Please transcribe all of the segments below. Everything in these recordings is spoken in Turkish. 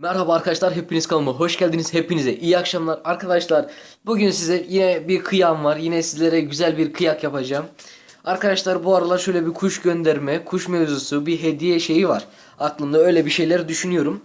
Merhaba arkadaşlar hepiniz kanalıma hoş geldiniz hepinize iyi akşamlar. Arkadaşlar bugün size yine bir kıyam var yine sizlere güzel bir kıyak yapacağım. Arkadaşlar bu aralar şöyle bir kuş gönderme kuş mevzusu bir hediye şeyi var. Aklımda öyle bir şeyler düşünüyorum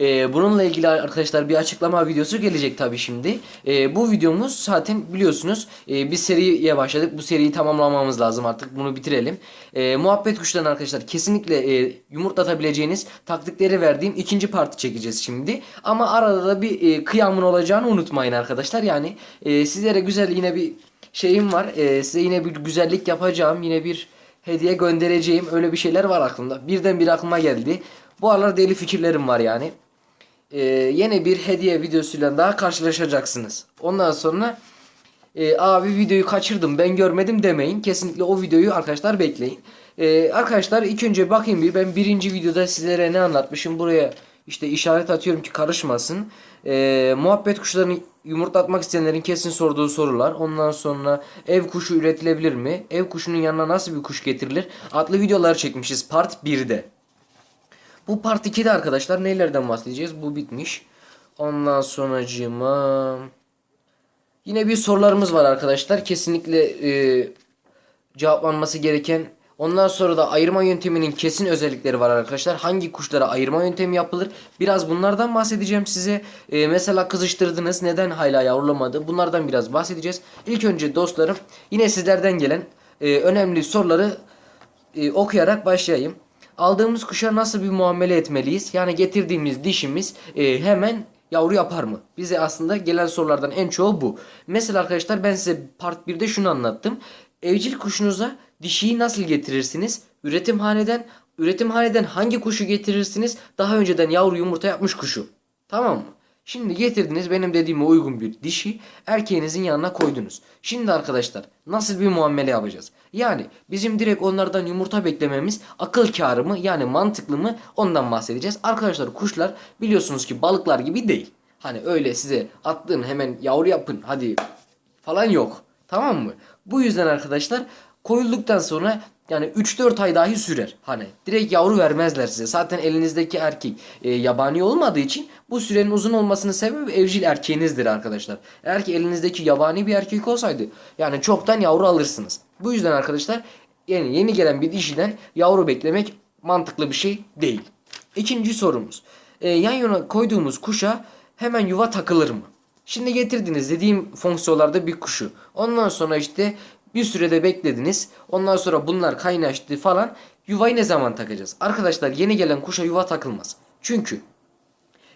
Ee, bununla ilgili arkadaşlar bir açıklama videosu gelecek tabi şimdi. Ee, bu videomuz zaten biliyorsunuz e, bir seriye başladık. Bu seriyi tamamlamamız lazım artık bunu bitirelim. Ee, muhabbet kuşlarına arkadaşlar kesinlikle e, yumurtlatabileceğiniz taktikleri verdiğim ikinci parti çekeceğiz şimdi. Ama arada da bir e, kıyamın olacağını unutmayın arkadaşlar. Yani e, sizlere güzel yine bir şeyim var. E, size yine bir güzellik yapacağım yine bir hediye göndereceğim. Öyle bir şeyler var aklımda. Birden bir aklıma geldi bu aralar deli fikirlerim var yani e, yeni bir hediye videosuyla daha karşılaşacaksınız. Ondan sonra e, abi videoyu kaçırdım ben görmedim demeyin. Kesinlikle o videoyu arkadaşlar bekleyin. E, arkadaşlar ilk önce bakayım bir ben birinci videoda sizlere ne anlatmışım buraya işte işaret atıyorum ki karışmasın. E, muhabbet kuşlarını yumurtlatmak isteyenlerin kesin sorduğu sorular. Ondan sonra ev kuşu üretilebilir mi? Ev kuşunun yanına nasıl bir kuş getirilir? Adlı videolar çekmişiz part 1'de. Bu part 2'de arkadaşlar nelerden bahsedeceğiz? Bu bitmiş. Ondan sonracığıma yine bir sorularımız var arkadaşlar. Kesinlikle e, cevaplanması gereken. Ondan sonra da ayırma yönteminin kesin özellikleri var arkadaşlar. Hangi kuşlara ayırma yöntemi yapılır? Biraz bunlardan bahsedeceğim size. E, mesela kızıştırdınız. Neden hala yavrulamadı? Bunlardan biraz bahsedeceğiz. İlk önce dostlarım yine sizlerden gelen e, önemli soruları e, okuyarak başlayayım. Aldığımız kuşa nasıl bir muamele etmeliyiz? Yani getirdiğimiz dişimiz e, hemen yavru yapar mı? Bize aslında gelen sorulardan en çoğu bu. Mesela arkadaşlar ben size part 1'de şunu anlattım. Evcil kuşunuza dişiyi nasıl getirirsiniz? Üretimhaneden, üretimhaneden hangi kuşu getirirsiniz? Daha önceden yavru yumurta yapmış kuşu. Tamam mı? Şimdi getirdiniz benim dediğime uygun bir dişi erkeğinizin yanına koydunuz. Şimdi arkadaşlar nasıl bir muamele yapacağız? Yani bizim direkt onlardan yumurta beklememiz akıl kârı mı yani mantıklı mı ondan bahsedeceğiz. Arkadaşlar kuşlar biliyorsunuz ki balıklar gibi değil. Hani öyle size attığın hemen yavru yapın hadi falan yok. Tamam mı? Bu yüzden arkadaşlar koyulduktan sonra yani 3-4 ay dahi sürer. Hani direkt yavru vermezler size. Zaten elinizdeki erkek e, yabani olmadığı için bu sürenin uzun olmasının sebebi evcil erkeğinizdir arkadaşlar. Eğer ki elinizdeki yabani bir erkek olsaydı yani çoktan yavru alırsınız. Bu yüzden arkadaşlar yani yeni gelen bir dişiden yavru beklemek mantıklı bir şey değil. İkinci sorumuz. E, yan yana koyduğumuz kuşa hemen yuva takılır mı? Şimdi getirdiniz dediğim fonksiyonlarda bir kuşu. Ondan sonra işte bir sürede beklediniz. Ondan sonra bunlar kaynaştı falan. Yuvayı ne zaman takacağız? Arkadaşlar yeni gelen kuşa yuva takılmaz. Çünkü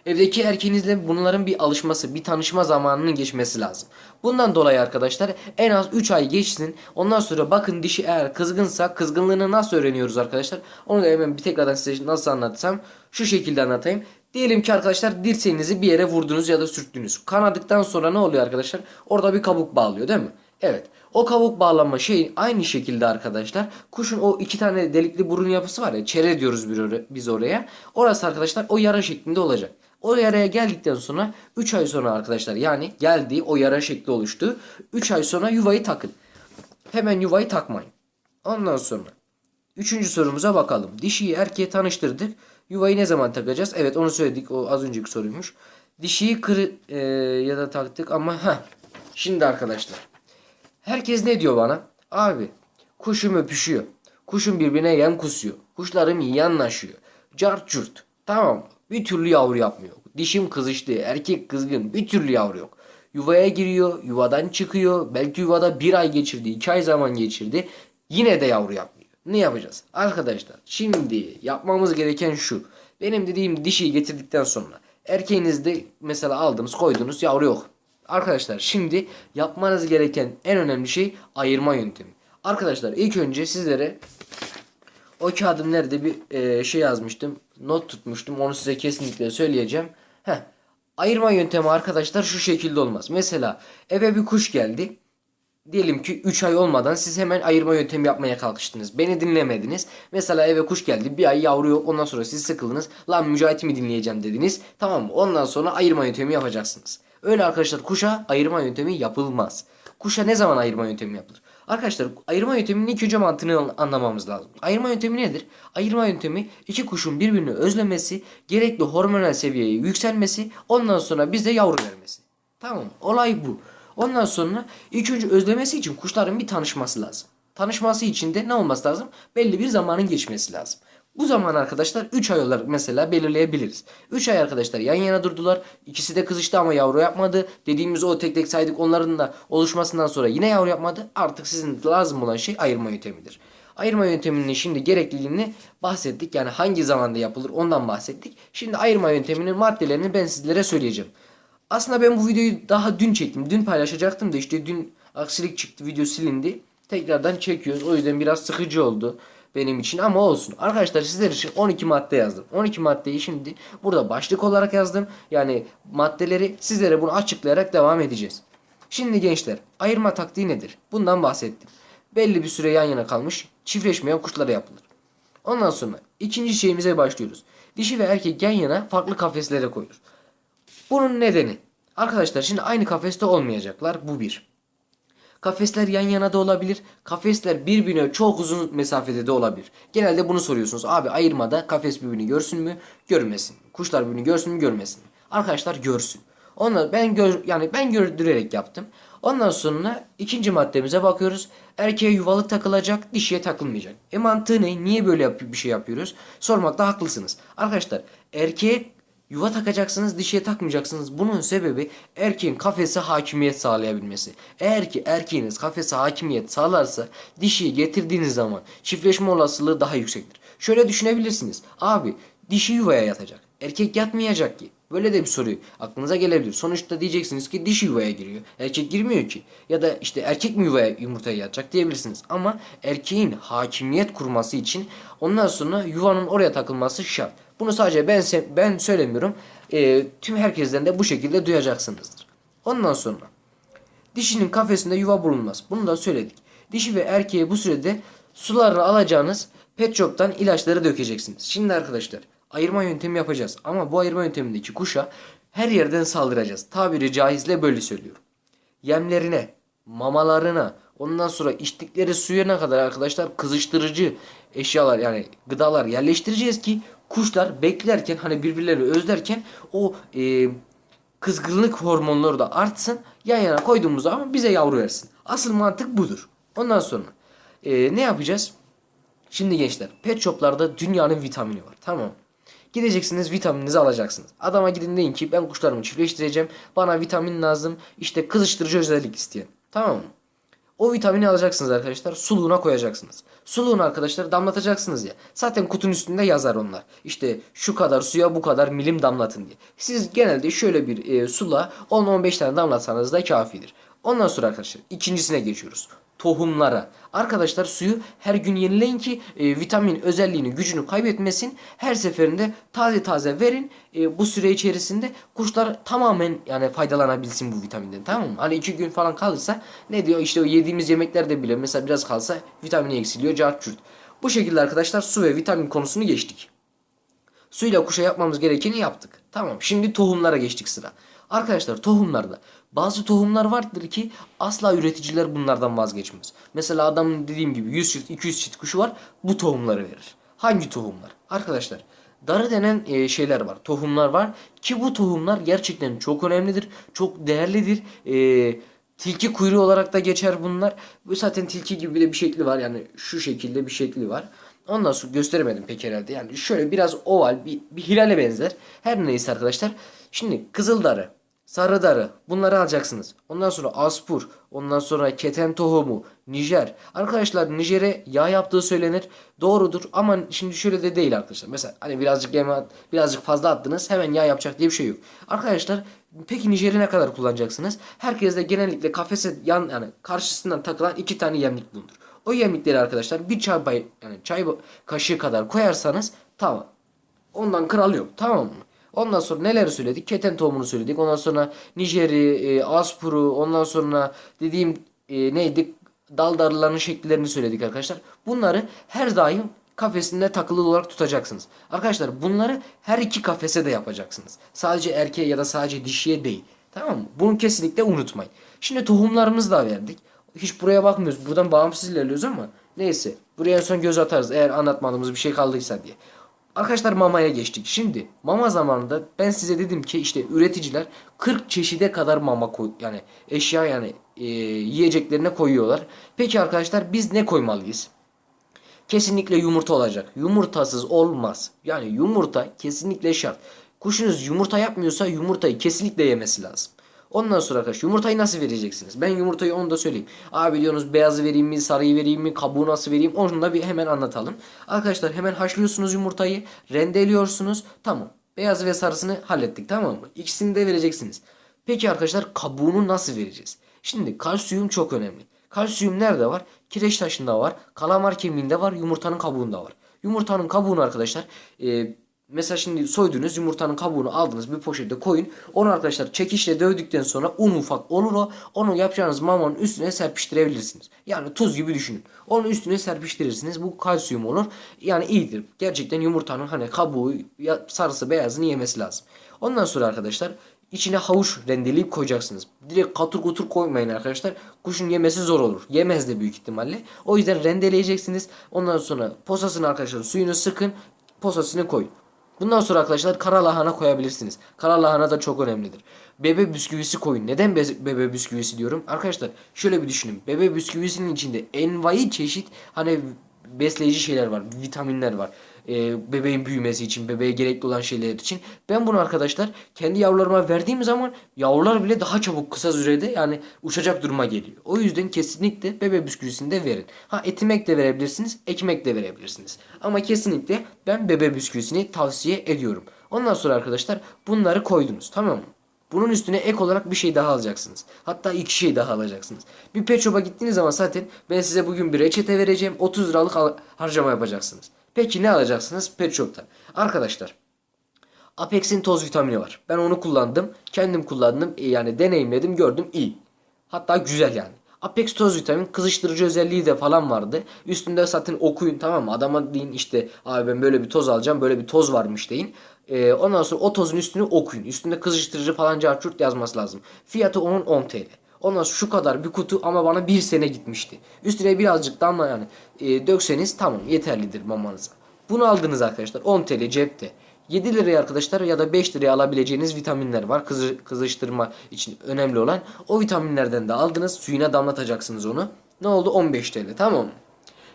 evdeki erkeğinizle bunların bir alışması, bir tanışma zamanının geçmesi lazım. Bundan dolayı arkadaşlar en az 3 ay geçsin. Ondan sonra bakın dişi eğer kızgınsa kızgınlığını nasıl öğreniyoruz arkadaşlar? Onu da hemen bir tekrardan size nasıl anlatsam şu şekilde anlatayım. Diyelim ki arkadaşlar dirseğinizi bir yere vurdunuz ya da sürttünüz. Kanadıktan sonra ne oluyor arkadaşlar? Orada bir kabuk bağlıyor değil mi? Evet. O kabuk bağlama şey aynı şekilde arkadaşlar. Kuşun o iki tane delikli burun yapısı var ya. Çere diyoruz biz oraya. Orası arkadaşlar o yara şeklinde olacak. O yaraya geldikten sonra 3 ay sonra arkadaşlar yani geldiği o yara şekli oluştu. 3 ay sonra yuvayı takın. Hemen yuvayı takmayın. Ondan sonra Üçüncü sorumuza bakalım. Dişiyi erkeğe tanıştırdık. Yuvayı ne zaman takacağız? Evet onu söyledik. O az önceki soruymuş. Dişiyi kır e, ya da taktık ama ha. Şimdi arkadaşlar. Herkes ne diyor bana? Abi kuşum öpüşüyor. Kuşum birbirine yem kusuyor. Kuşlarım iyi anlaşıyor. Cart curt. Tamam Bir türlü yavru yapmıyor. Dişim kızıştı. Erkek kızgın. Bir türlü yavru yok. Yuvaya giriyor. Yuvadan çıkıyor. Belki yuvada bir ay geçirdi. iki ay zaman geçirdi. Yine de yavru yapmıyor. Ne yapacağız? Arkadaşlar şimdi yapmamız gereken şu. Benim dediğim dişiyi getirdikten sonra erkeğinizde mesela aldınız koydunuz yavru yok. Arkadaşlar şimdi yapmanız gereken en önemli şey ayırma yöntemi. Arkadaşlar ilk önce sizlere o kağıdım nerede bir e, şey yazmıştım. Not tutmuştum. Onu size kesinlikle söyleyeceğim. Heh. Ayırma yöntemi arkadaşlar şu şekilde olmaz. Mesela eve bir kuş geldi. Diyelim ki 3 ay olmadan siz hemen ayırma yöntemi yapmaya kalkıştınız. Beni dinlemediniz. Mesela eve kuş geldi. Bir ay yavru yok. Ondan sonra siz sıkıldınız. Lan Mücahit'i mi dinleyeceğim dediniz. Tamam mı? Ondan sonra ayırma yöntemi yapacaksınız. Öyle arkadaşlar kuşa ayırma yöntemi yapılmaz. Kuşa ne zaman ayırma yöntemi yapılır? Arkadaşlar ayırma yönteminin ilk önce mantığını an- anlamamız lazım. Ayırma yöntemi nedir? Ayırma yöntemi iki kuşun birbirini özlemesi, gerekli hormonal seviyeye yükselmesi, ondan sonra bize yavru vermesi. Tamam? Olay bu. Ondan sonra ilk özlemesi için kuşların bir tanışması lazım. Tanışması için de ne olması lazım? Belli bir zamanın geçmesi lazım. Bu zaman arkadaşlar 3 ay olarak mesela belirleyebiliriz. 3 ay arkadaşlar yan yana durdular. İkisi de kızıştı ama yavru yapmadı. Dediğimiz o tek tek saydık onların da oluşmasından sonra yine yavru yapmadı. Artık sizin lazım olan şey ayırma yöntemidir. Ayırma yönteminin şimdi gerekliliğini bahsettik. Yani hangi zamanda yapılır ondan bahsettik. Şimdi ayırma yönteminin maddelerini ben sizlere söyleyeceğim. Aslında ben bu videoyu daha dün çektim. Dün paylaşacaktım da işte dün aksilik çıktı. Video silindi. Tekrardan çekiyoruz. O yüzden biraz sıkıcı oldu benim için ama olsun. Arkadaşlar sizler için 12 madde yazdım. 12 maddeyi şimdi burada başlık olarak yazdım. Yani maddeleri sizlere bunu açıklayarak devam edeceğiz. Şimdi gençler ayırma taktiği nedir? Bundan bahsettim. Belli bir süre yan yana kalmış çiftleşmeyen kuşlara yapılır. Ondan sonra ikinci şeyimize başlıyoruz. Dişi ve erkek yan yana farklı kafeslere koyulur. Bunun nedeni arkadaşlar şimdi aynı kafeste olmayacaklar. Bu bir. Kafesler yan yana da olabilir. Kafesler birbirine çok uzun mesafede de olabilir. Genelde bunu soruyorsunuz. Abi ayırmada kafes birbirini görsün mü? Görmesin. Kuşlar birbirini görsün mü? Görmesin. Arkadaşlar görsün. Onlar ben gör, yani ben gördürerek yaptım. Ondan sonra ikinci maddemize bakıyoruz. Erkeğe yuvalık takılacak, dişiye takılmayacak. E mantığı ne? Niye böyle bir şey yapıyoruz? Sormakta haklısınız. Arkadaşlar erkeğe Yuva takacaksınız, dişiye takmayacaksınız. Bunun sebebi erkeğin kafese hakimiyet sağlayabilmesi. Eğer ki erkeğiniz kafese hakimiyet sağlarsa dişiyi getirdiğiniz zaman çiftleşme olasılığı daha yüksektir. Şöyle düşünebilirsiniz. Abi dişi yuvaya yatacak. Erkek yatmayacak ki. Böyle de bir soru aklınıza gelebilir. Sonuçta diyeceksiniz ki dişi yuvaya giriyor. Erkek girmiyor ki. Ya da işte erkek mi yuvaya yumurtaya yatacak diyebilirsiniz. Ama erkeğin hakimiyet kurması için ondan sonra yuvanın oraya takılması şart. Bunu sadece ben ben söylemiyorum. Ee, tüm herkesten de bu şekilde duyacaksınızdır. Ondan sonra dişinin kafesinde yuva bulunmaz. Bunu da söyledik. Dişi ve erkeğe bu sürede sularını alacağınız pet shop'tan ilaçları dökeceksiniz. Şimdi arkadaşlar ayırma yöntemi yapacağız. Ama bu ayırma yöntemindeki kuşa her yerden saldıracağız. Tabiri caizle böyle söylüyorum. Yemlerine, mamalarına, ondan sonra içtikleri suyuna kadar arkadaşlar kızıştırıcı eşyalar yani gıdalar yerleştireceğiz ki kuşlar beklerken hani birbirlerini özlerken o e, kızgınlık hormonları da artsın. Yan yana koyduğumuz zaman bize yavru versin. Asıl mantık budur. Ondan sonra e, ne yapacağız? Şimdi gençler pet shoplarda dünyanın vitamini var. Tamam? Gideceksiniz vitamininizi alacaksınız. Adama gidin deyin ki ben kuşlarımı çiftleştireceğim. Bana vitamin lazım. İşte kızıştırıcı özellik isteyen. Tamam mı? O vitamini alacaksınız arkadaşlar. Suluğuna koyacaksınız. Suluğunu arkadaşlar damlatacaksınız ya. Zaten kutunun üstünde yazar onlar. İşte şu kadar suya bu kadar milim damlatın diye. Siz genelde şöyle bir e, sula 10-15 tane damlatsanız da kafidir. Ondan sonra arkadaşlar ikincisine geçiyoruz. Tohumlara. Arkadaşlar suyu her gün yenileyin ki e, vitamin özelliğini, gücünü kaybetmesin. Her seferinde taze taze verin. E, bu süre içerisinde kuşlar tamamen yani faydalanabilsin bu vitaminden tamam mı? Hani iki gün falan kalırsa ne diyor işte o yediğimiz yemeklerde bile mesela biraz kalsa vitamini eksiliyor cart. Bu şekilde arkadaşlar su ve vitamin konusunu geçtik. Suyla kuşa yapmamız gerekeni yaptık. Tamam şimdi tohumlara geçtik sıra. Arkadaşlar tohumlarda bazı tohumlar vardır ki asla üreticiler bunlardan vazgeçmez. Mesela adamın dediğim gibi 100 çift 200 çift kuşu var bu tohumları verir. Hangi tohumlar? Arkadaşlar darı denen e, şeyler var tohumlar var ki bu tohumlar gerçekten çok önemlidir. Çok değerlidir. E, tilki kuyruğu olarak da geçer bunlar. Bu zaten tilki gibi de bir şekli var yani şu şekilde bir şekli var. Ondan sonra gösteremedim pek herhalde. Yani şöyle biraz oval bir, bir hilale benzer. Her neyse arkadaşlar. Şimdi kızıldarı, sarıdarı bunları alacaksınız. Ondan sonra aspur, ondan sonra keten tohumu, Nijer. Arkadaşlar Nijer'e yağ yaptığı söylenir. Doğrudur ama şimdi şöyle de değil arkadaşlar. Mesela hani birazcık yeme, birazcık fazla attınız hemen yağ yapacak diye bir şey yok. Arkadaşlar peki Nijer'i ne kadar kullanacaksınız? Herkes de genellikle kafese yan yani karşısından takılan iki tane yemlik bulunur. O yemlikleri arkadaşlar bir çay bay, yani çay kaşığı kadar koyarsanız tamam. Ondan kral yok. Tamam mı? Ondan sonra neleri söyledik? Keten tohumunu söyledik. Ondan sonra Nijeri, e, Aspur'u, ondan sonra dediğim e, neydi? Dal darılarının şekillerini söyledik arkadaşlar. Bunları her daim kafesinde takılı olarak tutacaksınız. Arkadaşlar bunları her iki kafese de yapacaksınız. Sadece erkeğe ya da sadece dişiye değil. Tamam mı? Bunu kesinlikle unutmayın. Şimdi tohumlarımızı da verdik. Hiç buraya bakmıyoruz. Buradan bağımsız ilerliyoruz ama neyse. Buraya en son göz atarız eğer anlatmadığımız bir şey kaldıysa diye. Arkadaşlar mamaya geçtik. Şimdi mama zamanında ben size dedim ki işte üreticiler 40 çeşide kadar mama koy yani eşya yani e, yiyeceklerine koyuyorlar. Peki arkadaşlar biz ne koymalıyız? Kesinlikle yumurta olacak. Yumurtasız olmaz. Yani yumurta kesinlikle şart. Kuşunuz yumurta yapmıyorsa yumurtayı kesinlikle yemesi lazım. Ondan sonra arkadaşlar yumurtayı nasıl vereceksiniz? Ben yumurtayı onu da söyleyeyim. Abi diyorsunuz beyazı vereyim mi, sarıyı vereyim mi, kabuğu nasıl vereyim? Onu da bir hemen anlatalım. Arkadaşlar hemen haşlıyorsunuz yumurtayı, rendeliyorsunuz. Tamam. Beyazı ve sarısını hallettik tamam mı? İkisini de vereceksiniz. Peki arkadaşlar kabuğunu nasıl vereceğiz? Şimdi kalsiyum çok önemli. Kalsiyum nerede var? Kireç taşında var, kalamar kemiğinde var, yumurtanın kabuğunda var. Yumurtanın kabuğunu arkadaşlar e, mesela şimdi soydunuz yumurtanın kabuğunu aldınız bir poşete koyun. Onu arkadaşlar çekişle dövdükten sonra un ufak olur o. Onu yapacağınız mamanın üstüne serpiştirebilirsiniz. Yani tuz gibi düşünün. Onun üstüne serpiştirirsiniz. Bu kalsiyum olur. Yani iyidir. Gerçekten yumurtanın hani kabuğu sarısı beyazını yemesi lazım. Ondan sonra arkadaşlar İçine havuç rendeleyip koyacaksınız. Direkt katır kutur koymayın arkadaşlar. Kuşun yemesi zor olur. Yemez de büyük ihtimalle. O yüzden rendeleyeceksiniz. Ondan sonra posasını arkadaşlar suyunu sıkın. Posasını koyun. Bundan sonra arkadaşlar kara lahana koyabilirsiniz. Kara lahana da çok önemlidir. Bebe bisküvisi koyun. Neden be- bebe bisküvisi diyorum? Arkadaşlar şöyle bir düşünün. Bebe bisküvisinin içinde envai çeşit hani besleyici şeyler var. Vitaminler var. Ee, bebeğin büyümesi için, bebeğe gerekli olan şeyler için. Ben bunu arkadaşlar kendi yavrularıma verdiğim zaman yavrular bile daha çabuk kısa sürede yani uçacak duruma geliyor. O yüzden kesinlikle bebe bisküvisini de verin. Ha etimek de verebilirsiniz, ekmek de verebilirsiniz. Ama kesinlikle ben bebe bisküvisini tavsiye ediyorum. Ondan sonra arkadaşlar bunları koydunuz tamam mı? Bunun üstüne ek olarak bir şey daha alacaksınız. Hatta iki şey daha alacaksınız. Bir pet shop'a gittiğiniz zaman zaten ben size bugün bir reçete vereceğim. 30 liralık al- harcama yapacaksınız. Peki ne alacaksınız pet shop'tan? Arkadaşlar Apex'in toz vitamini var. Ben onu kullandım. Kendim kullandım. E, Yani deneyimledim gördüm iyi. Hatta güzel yani. Apex toz vitamin kızıştırıcı özelliği de falan vardı. Üstünde zaten okuyun tamam mı? Adama deyin işte abi ben böyle bir toz alacağım. Böyle bir toz varmış deyin. Ee, ondan sonra o tozun üstünü okuyun. Üstünde kızıştırıcı falan carçurt yazması lazım. Fiyatı onun 10 TL. Ondan şu kadar bir kutu ama bana bir sene gitmişti. Üstüne birazcık damla yani e, dökseniz tamam yeterlidir mamanıza. Bunu aldınız arkadaşlar 10 TL cepte. 7 liraya arkadaşlar ya da 5 liraya alabileceğiniz vitaminler var. Kızı, kızıştırma için önemli olan. O vitaminlerden de aldınız. Suyuna damlatacaksınız onu. Ne oldu? 15 TL tamam mı?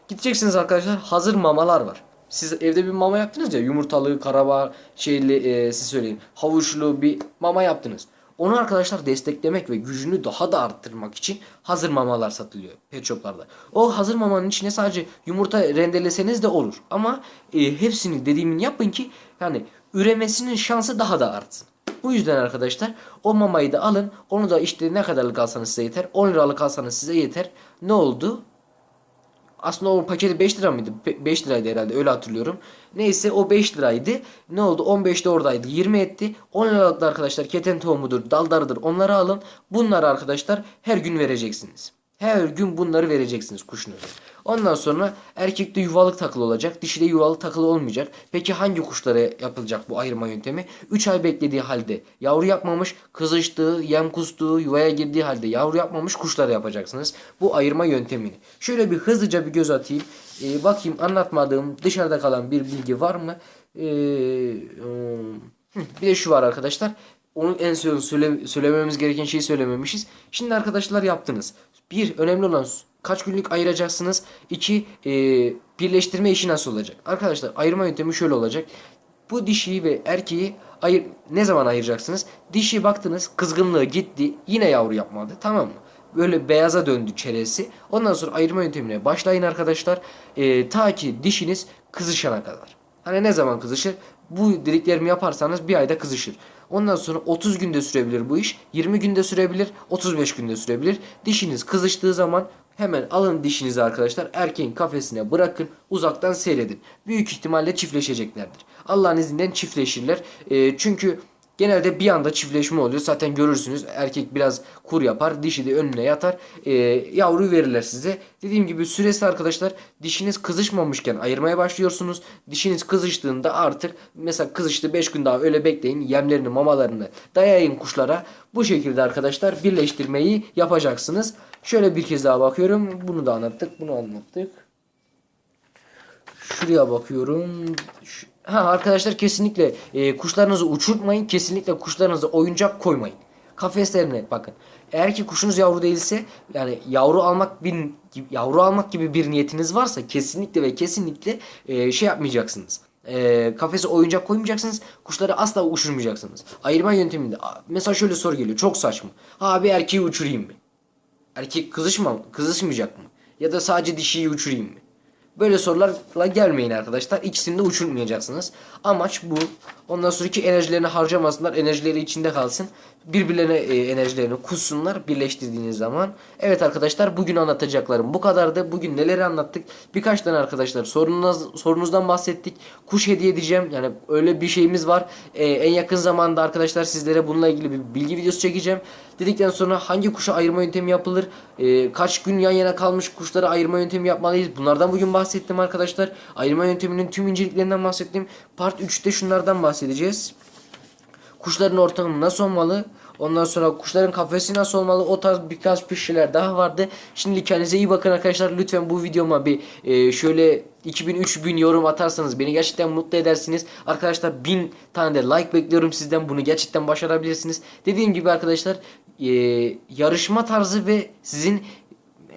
Gideceksiniz arkadaşlar. Hazır mamalar var. Siz evde bir mama yaptınız ya. Yumurtalı, karabağ, şeyli, e, siz söyleyin. Havuçlu bir mama yaptınız. Onu arkadaşlar desteklemek ve gücünü daha da arttırmak için hazır mamalar satılıyor pet shoplarda. O hazır mamanın içine sadece yumurta rendeleseniz de olur. Ama e, hepsini dediğimin yapın ki yani üremesinin şansı daha da artsın. Bu yüzden arkadaşlar o mamayı da alın. Onu da işte ne kadarlık alsanız size yeter. 10 liralık alsanız size yeter. Ne oldu? Aslında o paketi 5 lira mıydı? Pe- 5 liraydı herhalde öyle hatırlıyorum. Neyse o 5 liraydı. Ne oldu? 15 de oradaydı. 20 etti. 10 liralık da arkadaşlar keten tohumudur, daldarıdır. Onları alın. Bunları arkadaşlar her gün vereceksiniz. Her gün bunları vereceksiniz kuşunuza. Ondan sonra erkekte yuvalık takılı olacak. Dişide yuvalık takılı olmayacak. Peki hangi kuşlara yapılacak bu ayırma yöntemi? 3 ay beklediği halde yavru yapmamış, kızıştığı, yem kustuğu, yuvaya girdiği halde yavru yapmamış kuşlara yapacaksınız. Bu ayırma yöntemini. Şöyle bir hızlıca bir göz atayım. Ee, bakayım anlatmadığım dışarıda kalan bir bilgi var mı? Ee, hmm, hı, bir de şu var arkadaşlar. Onu en son söyle, söylememiz gereken şeyi söylememişiz. Şimdi arkadaşlar yaptınız. Bir önemli olan kaç günlük ayıracaksınız. İki e, birleştirme işi nasıl olacak? Arkadaşlar ayırma yöntemi şöyle olacak. Bu dişiyi ve erkeği ayır, ne zaman ayıracaksınız? Dişi baktınız kızgınlığı gitti yine yavru yapmadı tamam mı? Böyle beyaza döndü çeresi. Ondan sonra ayırma yöntemine başlayın arkadaşlar. E, ta ki dişiniz kızışana kadar. Hani ne zaman kızışır? Bu dediklerimi yaparsanız bir ayda kızışır. Ondan sonra 30 günde sürebilir bu iş. 20 günde sürebilir. 35 günde sürebilir. Dişiniz kızıştığı zaman hemen alın dişinizi arkadaşlar. Erkeğin kafesine bırakın. Uzaktan seyredin. Büyük ihtimalle çiftleşeceklerdir. Allah'ın izniyle çiftleşirler. Ee, çünkü Genelde bir anda çiftleşme oluyor. Zaten görürsünüz erkek biraz kur yapar. Dişi de önüne yatar. Ee, yavru verirler size. Dediğim gibi süresi arkadaşlar dişiniz kızışmamışken ayırmaya başlıyorsunuz. Dişiniz kızıştığında artık mesela kızıştı 5 gün daha öyle bekleyin. Yemlerini mamalarını dayayın kuşlara. Bu şekilde arkadaşlar birleştirmeyi yapacaksınız. Şöyle bir kez daha bakıyorum. Bunu da anlattık. Bunu anlattık. Şuraya bakıyorum. Ha arkadaşlar kesinlikle e, kuşlarınızı uçurtmayın. Kesinlikle kuşlarınıza oyuncak koymayın. Kafeslerine bakın. Eğer ki kuşunuz yavru değilse yani yavru almak bir yavru almak gibi bir niyetiniz varsa kesinlikle ve kesinlikle e, şey yapmayacaksınız. E, kafese oyuncak koymayacaksınız. Kuşları asla uçurmayacaksınız. Ayırma yönteminde mesela şöyle soru geliyor. Çok saçma. Abi erkeği uçurayım mı? Erkek kızışma, kızışmayacak mı? Ya da sadece dişiyi uçurayım mı? Böyle sorularla gelmeyin arkadaşlar. İkisini de uçurmayacaksınız. Amaç bu. Ondan sonraki enerjilerini harcamasınlar. Enerjileri içinde kalsın. Birbirlerine e, enerjilerini kussunlar birleştirdiğiniz zaman. Evet arkadaşlar bugün anlatacaklarım bu kadardı. Bugün neleri anlattık? Birkaç tane arkadaşlar sorunuz, sorunuzdan bahsettik. Kuş hediye edeceğim. Yani öyle bir şeyimiz var. E, en yakın zamanda arkadaşlar sizlere bununla ilgili bir bilgi videosu çekeceğim. Dedikten sonra hangi kuşa ayırma yöntemi yapılır? E, kaç gün yan yana kalmış kuşları ayırma yöntemi yapmalıyız? Bunlardan bugün bahsettim arkadaşlar. Ayırma yönteminin tüm inceliklerinden bahsettim. Part 3'te şunlardan bahsedeceğiz. Kuşların ortamı nasıl olmalı? Ondan sonra kuşların kafesi nasıl olmalı? O tarz birkaç bir şeyler daha vardı. Şimdi kendinize iyi bakın arkadaşlar. Lütfen bu videoma bir e, şöyle 2000-3000 yorum atarsanız beni gerçekten mutlu edersiniz. Arkadaşlar 1000 tane de like bekliyorum sizden. Bunu gerçekten başarabilirsiniz. Dediğim gibi arkadaşlar e, yarışma tarzı ve sizin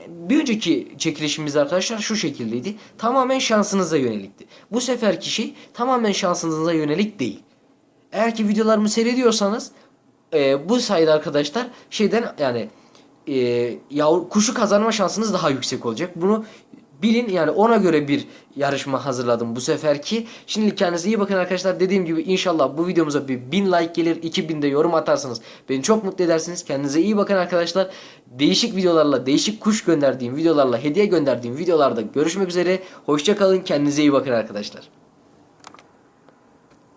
bir önceki çekilişimiz arkadaşlar şu şekildeydi. Tamamen şansınıza yönelikti. Bu seferki şey tamamen şansınıza yönelik değil. Eğer ki videolarımı seyrediyorsanız e, bu sayede arkadaşlar şeyden yani e, yavru, kuşu kazanma şansınız daha yüksek olacak. Bunu bilin yani ona göre bir yarışma hazırladım bu seferki. Şimdi kendinize iyi bakın arkadaşlar. Dediğim gibi inşallah bu videomuza bir 1000 like gelir. 2000 de yorum atarsanız beni çok mutlu edersiniz. Kendinize iyi bakın arkadaşlar. Değişik videolarla, değişik kuş gönderdiğim videolarla, hediye gönderdiğim videolarda görüşmek üzere. Hoşça kalın. Kendinize iyi bakın arkadaşlar.